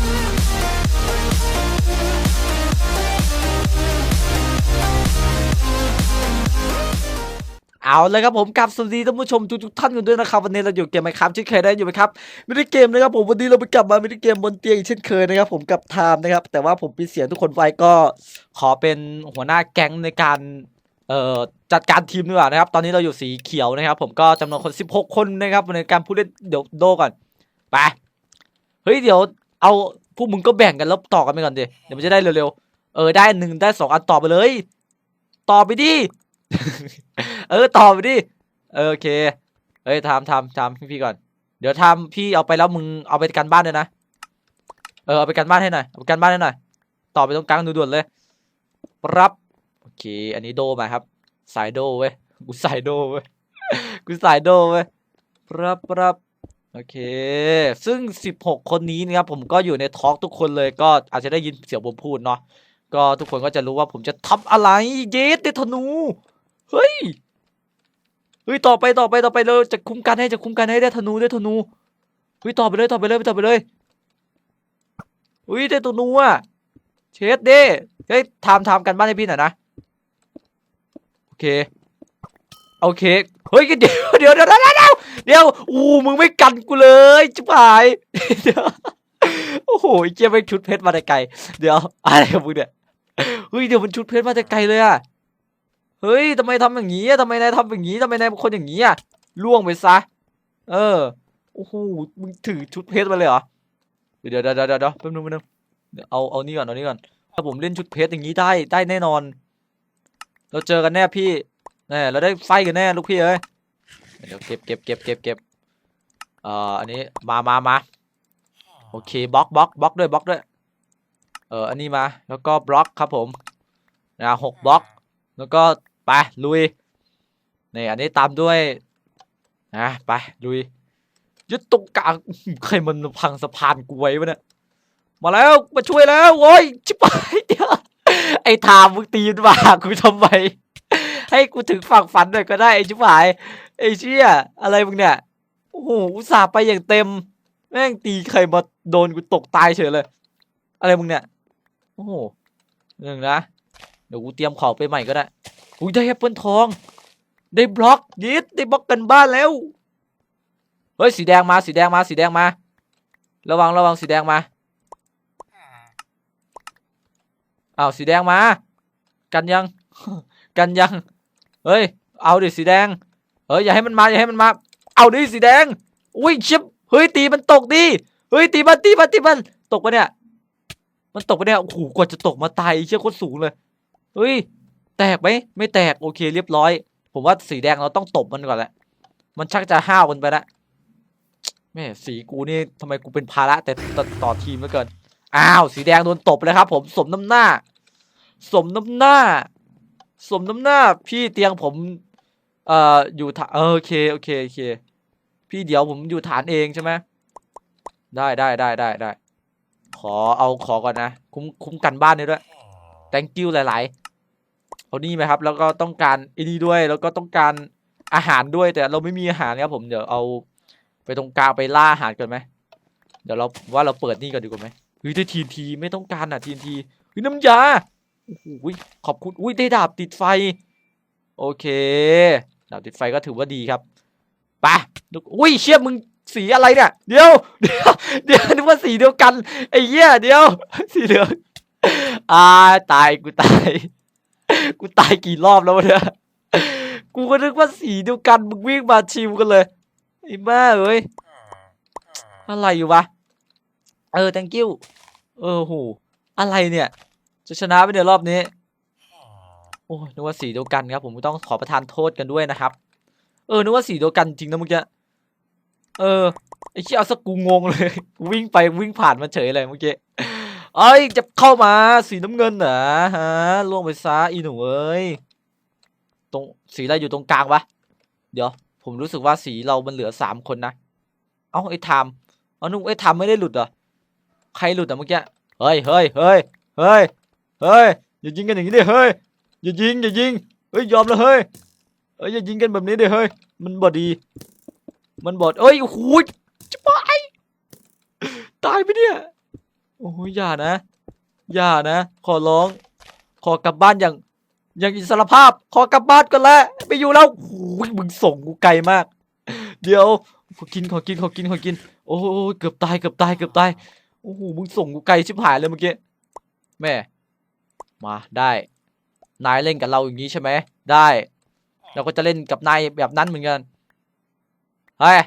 เอาเลยครับผมกับสวัสดีท่านผู้ชมทุกๆท่านกันด้วยนะครับวันนี้เราอยู่เกมไหมครับเช่นเคยได้อยู่ไหมครับมินิเกมนะครับผมวันนี้เราไปกลับมามินิเกมบนเตียงอีกเช่นเคยนะครับผมกับไทม์นะครับแต่ว่าผมปิดเสียงทุกคนไว้ก็ขอเป็นหัวหน้าแก๊งในการเอ่อจัดการทีมดีกว่านะครับ ตอนนี้เราอยู่สีเขียวนะครับ ผมก็จำนวนคน 16 คนนะครับในการผู้เล่นเดี๋ยวโดก่อนไปเฮ้ยเดี๋ยว เอาพวกมึงก็แบ่งกันแล้วต่อกันไปก่อนดิเดี๋ยวมันจะได้เร็วๆเออได้หนึ่งได้สองอันต่อไปเลย ต่อไปดิเออต่อไปดิเออโอเคเฮ้ยทำทำทำพี่พี่ก่อน เดี๋ยวทำพี่เอาไปแล้วมึงเอาไปกันบ้านด้วยนะเออเอาไปกันบ้านให้หน่อยเอาไปกันบ้านให้หน่อยต่อไปตรงกลางด่วนๆเลยปั๊บโอเค อันนี้โดมาครับ สายโดเว้ยกูสายโดเว้ยกูสายโดเว้ยปั๊บปั๊บ โอเค ซึ่ง 16 คนนี้นะครับผมก็อยู่ในทอล์กทุกคนเลยก็อาจจะได้ยินเสียงผมพูดเนาะก็ทุกคนก็จะรู้ว่าผมจะทำอะไรเยสเดธนูเฮ้ยเฮ้ยต่อไปต่อไปต่อไปเลยจะคุ้มกันให้จะคุ้มกันให้ได้ธนูได้ธนูเฮ้ยต่อไปเลยต่อไปเลยต่อไปเลยเฮ้ยได้ธนูอะเชดเด้เฮ้ยทำทำกันบ้านให้พี่หน่อยนะโอเคโอเคเฮ้ยเดี๋ยวเดี๋ยวเดี๋ยวเดี๋ยว เดี๋ยวอู้มึงไม่กันกูเลยจิ๋หายเดี๋ยวโอ้โหไอ้เจี๊ยไม่ชุดเพชรมาแต่ไกลเดี๋ยวอะไรกับมึงเนี่ยเฮ้ยเดี๋ยวมันชุดเพชรมาแต่ไกลเลยอะเฮ้ยทำไมทำอย่างนี้อะทำไมนายทำอย่างนี้ทำไมนายเป็นคนอย่างนี้อะล่วงไปซะ เออโอ้โหมึงถือชุดเพชรมาเลยเหรอเดี๋ยวเดี๋ยวเดี๋ยวเดี๋ยวเดี๋ยวแป๊บนึงแป๊บนึงเดี๋ยวเอาเอานี่ก่อนเอานี่ก่อนถ้าผมเล่นชุดเพชรอย่างนี้ได้ได้แน่นอน เราเจอกันแน่พี่แน่เราได้ไฟกันแน่ลูกพี่เอ้ย เดี๋ยวเก็บเก็บเก็บเก็บเก็บเอ่ออันนี้มามามาโอเคบล็อกบล็อกบล็อกด้วยบล็อกด้วยเอออันนี้มาแล้วก็บล็อกครับผมนะหกบล็อก แล้วก็ไปลุยนี่อันนี้ตามด้วยนะไปลุยยึดตรงกลางใครมันพังสะพานกูไว้วะเนี่ยมาแล้วมาช่วยแล้วโว้ยชิบหายเดี๋ยวไอ้ทามมึงตีนมากูทำไมให้กูถึงฝั่งฝันหน่อยก็ได้ไอ้ชิบหาย ไอ้เชี่ยอะไรมึงเนี่ย โอ้โหอุตส่าห์ไปอย่างเต็ม แม่งตีใครมาโดนกูตกตายเฉยเลย อะไรมึงเนี่ย โอ้โหหนึ่งนะ เดี๋ยวกูเตรียมของไปใหม่ก็ได้อุ้ยได้แอปเปิลทอง ได้บล็อกยิดได้บล็อกกันบ้านแล้ว เฮ้ยสีแดงมาสีแดงมาสีแดงมา ระวังระวังสีแดงมาอ้าวสีแดงมา กันยัง กันยัง เฮ้ย เอาดิสีแดง เฮ้ยอย่าให้มันมาอย่าให้มันมา เอาดิสีแดง อุ้ยชิบเฮ้ยตีมันตกดิเฮ้ยตีมันตีมันตีมันตกปะเนี่ย มันตกปะเนี่ยโอ้โหกว่าจะตกมาตายเชี่ยโคตรสูงเลยเฮ้ยแตกไหมไม่แตกโอเคเรียบร้อย ผมว่าสีแดงเราต้องตบมันก่อนแหละมันชักจะห้าวกันไปละแม่สีกูนี่ทำไมกูเป็นภาระแต่ต่อต่อทีมเหลือเกินอ้าวสีแดงโดนตบเลยครับ ผมสมน้ำหน้า สมน้ำหน้า สมน้ำหน้า พี่เตียงผม เอ่ออยู่ฐานโอเคโอเคโอเค พี่เดี๋ยวผมอยู่ฐานเองใช่ไหมได้ได้ได้ได้ได้ ขอเอาขอก่อนนะ คุ้มคุ้มกันบ้านนี้ด้วย thank you หลาย ๆ เอานี่ไหมครับ แล้วก็ต้องการอ้นี่ด้วย แล้วก็ต้องการอาหารด้วยแต่เราไม่มีอาหารครับผมเดี๋ยวเอาไปตรงกลางไปล่าอาหารก่อนไหมเดี๋ยวเราว่าเราเปิดนี่ก่อนดีกว่าไหมเฮ้ยได้ทีนทีไม่ต้องการอะทีนทีเฮ้ยน้ำยาโอ้โหขอบคุณอุ้ยได้ดาบติดไฟ โอเค ดาบติดไฟก็ถือว่าดีครับปดูอุ้ยเชี่ยมึงสีอะไรเนี่ยเดี๋ยวเดี๋ยวเดี๋ยวนึกว่าสีเดียวกันไอ้เหี้ยเดี๋ยวสีเหลืองอ่าตายกูตายกูตายกี่รอบแล้วเนี่ยกูก็นึกว่าสีเดียวกันมึงวิ่งมาชิวกันเลยไอ้บ้าเอ้ยอะไรอยู่วะเออ thank you เออโหอะไรเนี่ยจะชนะไปในรอบนี้ โอ้ยนึกว่าสีเดียวกันครับ ผมต้องขอประทานโทษกันด้วยนะครับ เออนึกว่าสีเดียวกันจริงนะเมื่อกี้เออไอ้เชี่ยเอาสกูงงเลยวิ่งไปวิ่งผ่านมาเฉยเลยเมื่อกี้เอ้ยจะเข้ามาสีน้ำเงินเหรอฮะล่วงไปซะอีหนูเอ้ยตรงสีอะไรอยู่ตรงกลางวะเดี๋ยว ผมรู้สึกว่าสีเรามันเหลือสามคนนะเอ้าไอ้ไทม์เอานุ่งไอ้ไทม์ไม่ได้หลุดเหรอใครหลุดอะเมื่อกี้เฮ้ยเฮ้ยเฮ้ยเฮ้ยเฮ้ยอย่ายิงกันอย่างนี้ดิเฮ้ย อย่ายิงอย่ายิงเฮ้ยยอมแล้วเฮ้ยเอ้ยอย่ายิงกันแบบนี้เดิเฮ้ยมันบอดี มันบอดเอ้ยโอ้โหจะไปตายไปเนี่ยโอ้ยอย่านะอย่านะ ขอร้อง ขอกลับบ้านอย่าง อย่างอิสรภาพ ขอกลับบ้านกันแล้วไม่อยู่แล้วโอ้ยมึงส่งกูไกลมาก เดี๋ยวขอกินขอกินขอกินขอกิน โอ้ยเกือบตายเกือบตายเกือบตายโอ้โหมึงส่งกูไกลชิบหายเลยเมื่อกี้แม่มาได้ นายเล่นกับเราอย่างนี้ใช่ไหมได้ เราก็จะเล่นกับนายแบบนั้นเหมือนกันเฮ้ย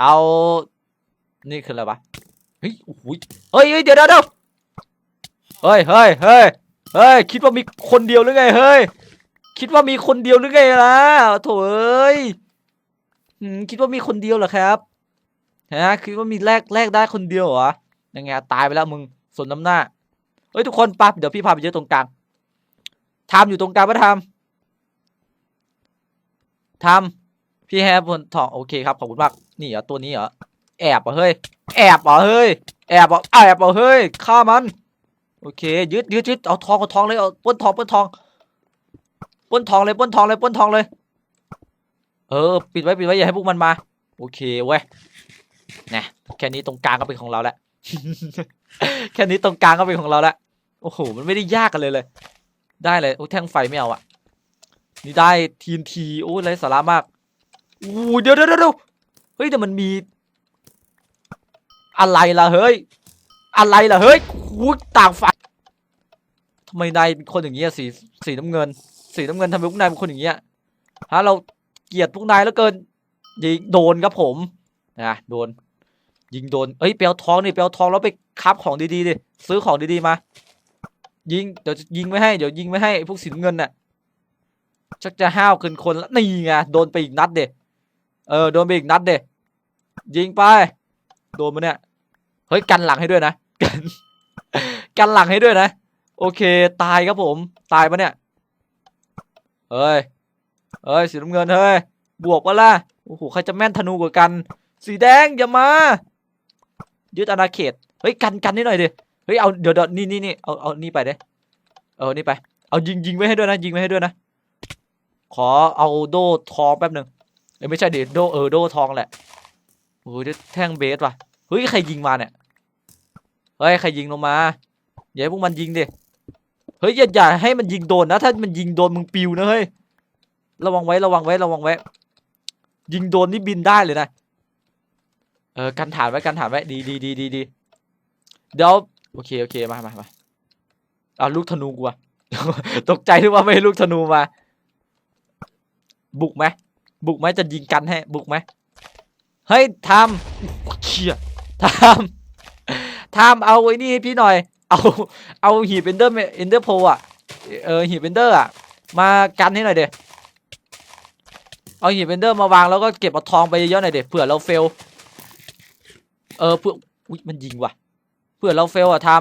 เอานี่คืออะไรวะเฮ้ยโอ้โหเฮ้ยเฮ้ยเดี๋ยวเดี๋ยวเดี๋ยวเฮ้ยเฮ้ยเฮ้ยเฮ้ยคิดว่ามีคนเดียวหรือไงเฮ้ยคิดว่ามีคนเดียวหรือไงล่ะโถเอ้ยหืมคิดว่ามีคนเดียวเหรอครับฮะคิดว่ามีแลกแลกได้คนเดียวเหรอยังไงตายไปแล้วมึงสนน้ำหน้าเฮ้ยทุกคนปั๊บเดี๋ยวพี่พาไปเจอตรงกลาง ทำอยู่ตรงกลางปะทำทำพี่แฮปบนทองโอเคครับขอบคุณมากนี่เหรอตัวนี้เหรอแอบเหรอเฮ้ยแอบเหรอเฮ้ยแอบเหรอแอบเหรอเฮ้ยฆ่ามันโอเคยึดยึดยึดเอาทองเอาทองเลยเอาป้นทองป้นทองปล้นทองเลยป้นทองเลยป้นทองเลย เออ ปิดไว้ปิดไว้อย่าให้พวกมันมา โอเคเว้ยนะแค่นี้ตรงกลางก็เป็นของเราแล้วแค่นี้ตรงกลางก็เป็นของเราแล้วโอ้โหมันไม่ได้ยากกันเลยเลย ได้เลยโอ้แท่งไฟไม่เอาอะนี่ได้ทีนทีโอ้ไรสาระมากอู้เดี๋ยวเดี๋ยวเดี๋ยวเฮ้ยแต่มันมี อะไรล่ะเฮ้ย อะไรล่ะเฮ้ยหูต่างฝ่ายทำไมนายเป็นคนอย่างเงี้ยสีสีน้ำเงิน สีน้ำเงินทำไมพวกนายเป็นคนอย่างเงี้ยฮะเราเกลียดพวกนายแล้วเกินยิงโดนครับผมนะโดน ยิงโดนเอ้ยเปียวทองนี่เปียวทองแล้วไปคับของดีๆดิซื้อของดีๆมา ยิงเดี๋ยวยิงไม่ให้เดี๋ยวยิงไม่ให้พวกสีน้ำเงินน่ะชักจะห้าวเกินคนละนี่ไงโดนไปอีกนัดเดเออโดนไปอีกนัดเดยิงไป โดนมาเนี่ยเฮ้ยกันหลังให้ด้วยนะกันกันหลังให้ด้วยนะ โอเคตายครับผมตายปะเนี่ยเฮ้ยเฮ้ยสีน้ำเงินเฮ้ยบวกปะล่ะโอ้โหใครจะแม่นธนูกว่ากัน สีแดงอย่ามายึดอาณาเขตเฮ้ยกันกันนิดหน่อยดิ เฮ้ยเอาเดี๋ยวเดี๋ยวนี่นี่นี่เอาเอานี่ไปเด้เอานี่ไป เอายิงยิงไว้ให้ด้วยนะยิงไว้ให้ด้วยนะ ขอเอาโดทองแป๊บหนึ่งเอ้ยไม่ใช่ดิโดเออโดทองแหละโอ้ยด้แท่งเบสว่ะเฮ้ยใครยิงมาเนี่ยเฮ้ยใครยิงลงมาอย่าให้พวกมันยิงดิเฮ้ยอย่าอย่าให้มันยิงโดนนะ ถ้ามันยิงโดนมึงปิวนะเฮ้ยระวังไว้ระวังไว้ระวังไว้ ยิงโดนนี่บินได้เลยนะเออกันฐานไว้กันฐานไว้ดีดีดีดีดีเดี๋ยว โอเคโอเคมามามาเอาลูกธนูกูอะตกใจที่ว่าไม่ให้ลูกธนูมา บุกไหมบุกไหมจะยิงกันให้บุกไหมเฮ้ยทำเชี่ยทำทำเอาไอ้นี่ให้พี่หน่อย เอา เอาหีบเอนเดอร์เอนเดอร์โพอะเออหีบเอนเดอร์อะมากันให้หน่อยเดียวเอาหีบเอนเดอร์มาวางแล้วก็เก็บเอาทองไปเยอะๆหน่อยเดียวเผื่อเราเฟลเออเพื่ออุ้ยมันยิงว่ะ เผื่อเราเฟลอะทำ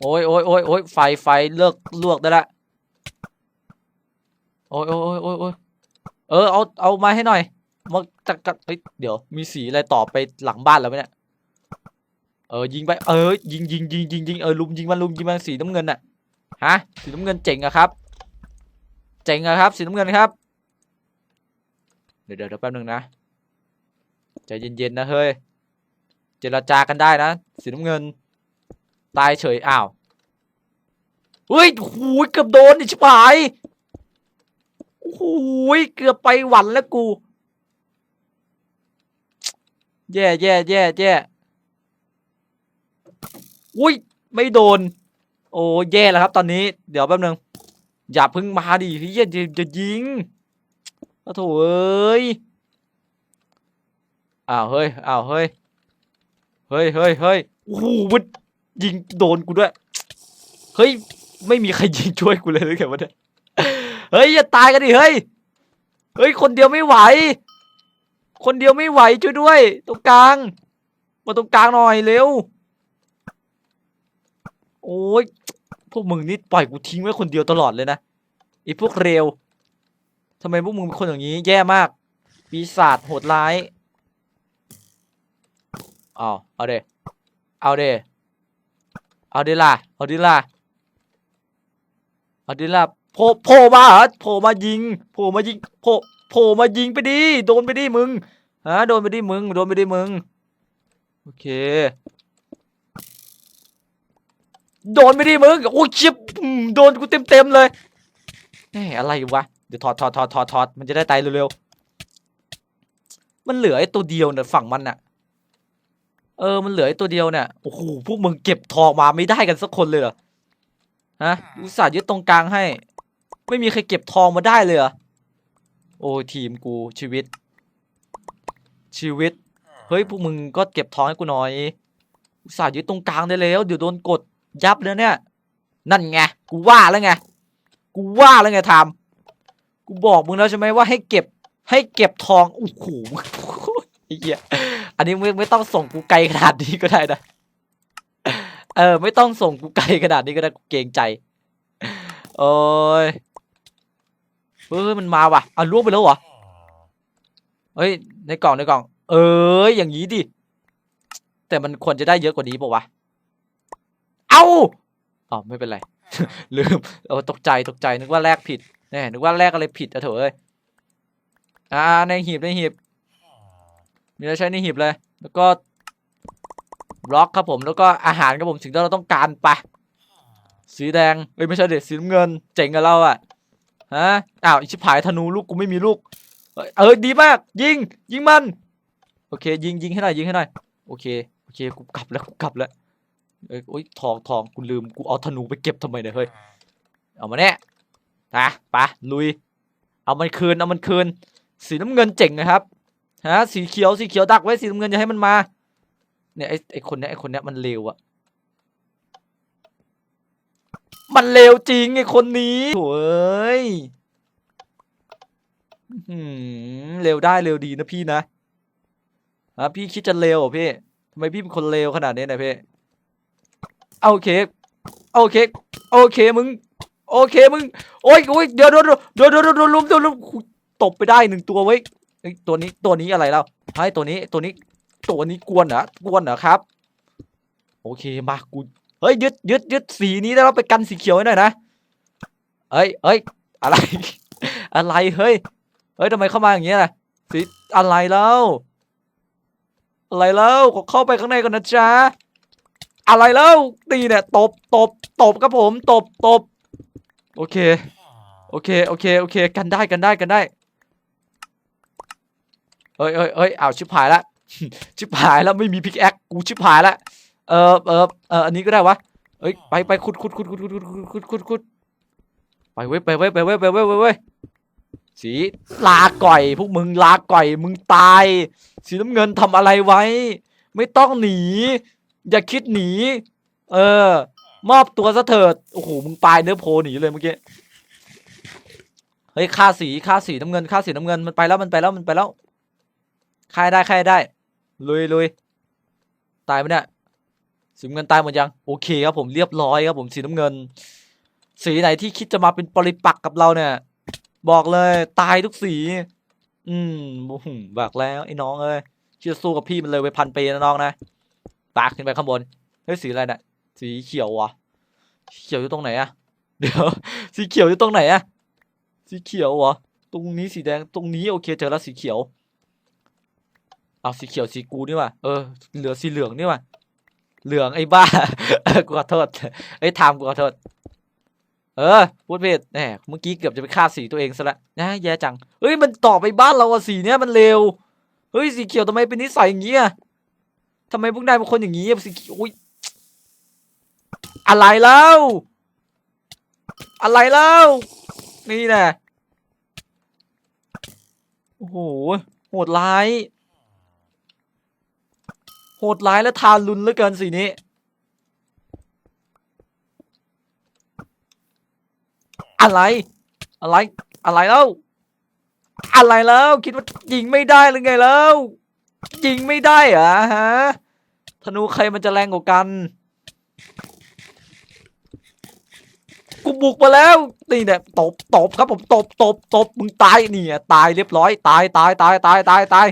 โอ้ยโอ้ยโอ้ยโอ้ยไฟไฟเลิกลวกได้ละโอ้ยโอ้ยโอ้ยโอ้ยเออเอาเอามาให้หน่อยมาจักกัดเฮ้ยเดี๋ยวมีสีอะไรต่อไปหลังบ้านแล้วไหมเนี่ยเออยิงไปเออยิงยิงยิงยิงยิงเออลุมยิงมันลุมยิงมันสีน้ำเงินน่ะฮะสีน้ำเงินเจ๋งอะครับ เจ๋งอะครับสีน้ำเงินครับ เดี๋ยวเดี๋ยวเดี๋ยวแป๊บนึงนะ ใจเย็นๆนะเฮ้ย เจรจากันได้นะสีน้ำเงิน ตายเฉยอ้าวเฮ้ยโอยเกือบโดนดิชิบหายโอยเกือบไปหวันแล้วกู แย่แย่แย่แย่อุ้ยไม่โดน โอ้แย่แล้วครับตอนนี้ เดี๋ยวแป๊บนึง อย่าพึ่งมาดิพี่จะจะจะยิงโอ้โถเอ้ย อ้าวเฮ้ยอ้าวเฮ้ยเฮ้ยเฮ้ยเฮ้ยโอ้โหมันยิงโดนกูด้วยเฮ้ยไม่มีใครยิงช่วยกูเลยหรือไงวะเนี่ยเฮ้ยอย่าตายกันดิเฮ้ยเฮ้ยคนเดียวไม่ไหว คนเดียวไม่ไหวช่วยด้วย ตรงกลาง มาตรงกลางหน่อยเร็วโอ้ยพวกมึงนี่ปล่อยกูทิ้งไว้คนเดียวตลอดเลยนะไอ้พวกเร็วทำไมพวกมึงเป็นคนอย่างนี้ แย่มากปีศาจโหดร้าย เอาเอาเดเอาเดเอาเดล่ะเอาเดล่ะเอาดิล่ะโผล่โผล่มาเหรอโผล่มายิงโผล่มายิงโผล่โผล่มายิงไปดิโดนไปดิมึงฮะโดนไปดิมึงโดนไปดิมึงโอเคโดนไม่ดีมึงโอ้ชิบโดนกูเต็มเต็มเลยแหมอะไรวะเดี๋ยวถอดถอดถอดถอดถอดมันจะได้ตายเร็วๆมันเหลือไอ้ตัวเดียวเนี่ยฝั่งมันน่ะ เออมันเหลือไอ้ตัวเดียวเนี่ยโอ้โหพวกมึงเก็บทองมาไม่ได้กันสักคนเลยเหรอฮะอุตส่าห์ยึดตรงกลางให้ ไม่มีใครเก็บทองมาได้เลยเหรอโอ้ยทีมกูชีวิต ชีวิต เฮ้ยพวกมึงก็เก็บทองให้กูหน่อยอุตส่าห์ยึดตรงกลางได้แล้วเดี๋ยวโดนกดยับแล้วเนี่ย นั่นไงกูว่าแล้วไงกูว่าแล้วไงทามกูบอกมึงแล้วใช่ไหมว่าให้เก็บให้เก็บทองโอ้โห ไอ้เหี้ยอันนี้ไม่ไม่ต้องส่งกูไกลขนาดนี้ก็ได้นะเออ ไม่ต้องส่งกูไกลขนาดนี้ก็ได้กูเกรงใจโอ้ยเฮ้ยมันมาว่ะเอาล่วงไปแล้วเหรอเฮ้ยในกล่องในกล่อง เอ้ยอย่างนี้ดิแต่มันควรจะได้เยอะกว่านี้ป่าวะเอ้าอ๋อไม่เป็นไร ลืมเออตกใจตกใจนึกว่าแลกผิดแน่นึกว่าแลกอะไรผิดอะเถอะเอ้ยอ่าในหีบในหีบ มีอะไรใช้ในหีบเลย แล้วก็บล็อกครับผมแล้วก็อาหารครับผมสิ่งที่เราต้องการไปะสีแดงเอ้ยไม่ใช่เด็ดสีน้ำเงิน เจ๋งกับเราอะฮะอ้าวอิชิบหายธนูลูกกูไม่มีลูกเอ้ยเอดีมาก ยิงยิงมัน โอเค ยิงยิงให้หน่อยยิงให้หน่อยโอเคโอเคกูกลับแล้วกูกลับแล้วเอ้ยโอ้ยทองทองกูลืมกูเอาธนูไปเก็บทำไมเนี่ยเฮ้ยเอามาเนี่ยนะไปะลุย เอามันคืนเอามันคืน สีน้ำเงินเจ๋งนะครับ ฮะสีเขียวสีเขียวดักไว้สีน้ำเงินอย่าให้มันมา เนี่ยไอ้ไอ้คนเนี้ยไอ้คนเนี้ยมันเลวอะมันเลวจริงไอ้คนนี้โถ่เอ้ยอื้อหืมเลวได้เลวดีนะพี่นะฮะพี่คิดจะเลวเหรอพี่ทำไมพี่เป็นคนเลวขนาดนี้เนี่ยพี่เอาโอเคโอเคโอเคมึง โอเคมึงโอ้ยโอ้ยเดี๋ยวเดี๋ยวเดี๋ยวเดี๋ยวเดี๋ยวเดี๋ยวลุมเดี๋ยวลุมตบไปได้หนึ่งตัวไว้ เอ้ยตัวนี้ตัวนี้อะไรแล้วให้ตัวนี้ตัวนี้ตัวนี้กวนเหรอกวนเหรอครับ โอเคมากูเฮ้ยยึดยึดยึดสีนี้แล้วเราไปกันสีเขียวไว้หน่อยนะเฮ้ยเฮ้ยอะไร อะไรเฮ้ยเฮ้ยทำไมเข้ามาอย่างเงี้ยล่ะสีอะไรแล้วอะไรแล้วขอเข้าไปข้างในก่อนนะจ๊ะอะไรแล้วตีเนี่ยตบตบตบครับผมตบตบโอเค โอเค โอเค โอเค กันได้ กันได้ กันได้ เอ้ยเอ้ยเอ้ยอ้าวชิบหายละชิบหายแล้วไม่มีพิกแอคกูชิบหายละเออเออเอออันนี้ก็ได้วะเอ้ยไปไปขุดขุดขุดขุดขุดขุดขุดขุดขุดไปเว้ยไปเว้ยไปเว้ยไปเว้ยไปเว้ยสีลาก่อย พวกมึงลาก่อยมึงตาย สีน้ำเงินทำอะไรไว้ ไม่ต้องหนี อย่าคิดหนี เออ มอบตัวซะเถิดโอ้โหมึงปลายเนื้อโพหนีเลยเมื่อกี้เฮ้ยค่าสีค่าสีน้ำเงินค่าสีน้ำเงินมันไปแล้วมันไปแล้วมันไปแล้ว ค่ายได้ค่ายได้ ลุยลุยตายไหมเนี่ยสีน้ำเงินตายหมดยัง โอเคครับผมเรียบร้อยครับผมสีน้ำเงิน สีไหนที่คิดจะมาเป็นปริปักษ์กับเราเนี่ย บอกเลยตายทุกสี อืมโอ้โหบอกแล้วไอ้น้องเอ้ยเชื่อสู้กับพี่มันเลยไปพันปีนะน้องนะปากขึ้นไปข้างบนเฮ้ยสีอะไรเนี่ยสีเขียววะสีเขียวอยู่ตรงไหนอะเดี๋ยวสีเขียวอยู่ตรงไหนอะสีเขียวเหรอตรงนี้สีแดงตรงนี้โอเคเจอแล้วสีเขียว เอาสีเขียวสีกูนี่ว่ะเออเหลือสีเหลืองนี่ว่ะเหลืองไอ้บ้ากูขอโทษไอ้ยไทม์กูขอโทษเออพูดผิดแหมเมื่อกี้เกือบจะไปฆ่าสีตัวเองซะละนะแย่จังเฮ้ยมันต่อไปบ้านเราอะสีเนี้ยมันเร็วเฮ้ยสีเขียวทำไมเป็นนิสัยอย่างเงี้อะทำไมพวกนายเป็นคนอย่างงี้อะสีเขียวอุ้ยอะไรแล้วอะไรแล้วนี่แน่โอ้โหโหดร้าย โหดร้ายและทารุณเหลือเกินสีนี้ อะไร อะไร อะไรแล้ว อะไรแล้ว คิดว่ายิงไม่ได้หรือไงแล้วยิงไม่ได้เหรอฮะธนูใครมันจะแรงกว่ากันกูบุกมาแล้วนี่เนี่ยตบตบครับผมตบตบตบมึงตายนี่ไงตายเรียบร้อย ตายตายตายตายตายตาย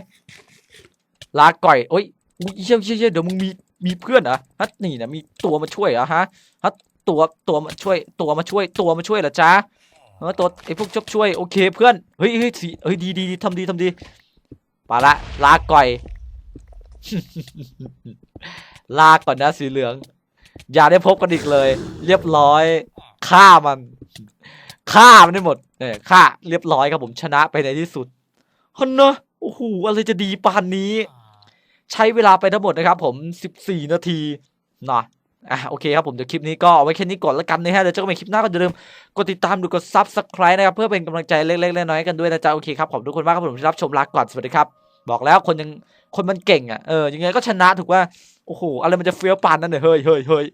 ลาก่อยโอ้ย อุ๊ยเชี่ยเชี่ยเชี่ยเดี๋ยวมึงมีมีเพื่อนเหรอฮะนี่นะมีตัวมาช่วยเหรอฮะฮะตัวตัวมาช่วยตัวมาช่วยตัวมาช่วยเหรอจ๊ะเออตัวไอ้พวกชอบช่วยโอเคเพื่อนเฮ้ยเฮ้ยสีเฮ้ยดีดีดีทำดีทำดีไปละลาก่อยลาก่อนนะสีเหลือง อย่าได้พบกันอีกเลย เรียบร้อยฆ่ามันฆ่ามันได้หมดเนี่ยฆ่าเรียบร้อยครับผมชนะไปในที่สุดฮันนะโอ้โหอะไรจะดีปานนี้ ใช้เวลาไปทั้งหมดนะครับผม 14 นาทีนะอะโอเคครับผมเดี๋ยวคลิปนี้ก็เอาไว้แค่นี้ก่อนแล้วกันนะฮะเดี๋ยวเจอกันใหม่คลิปหน้าก็อย่าลืมกดติดตามดูกด subscribe นะครับเพื่อเป็นกำลังใจเล็กๆน้อยๆกันด้วยนะจ๊ะโอเคครับขอบทุกคนมากครับผมที่รับชมรักก่อนสวัสดีครับบอกแล้วคนยังคนมันเก่งอะเออยังไงก็ชนะถูกว่าโอ้โหอะไรมันจะเฟี้ยวปานนั่นเนี่ยเฮ้ยเฮ้ยเฮ้ย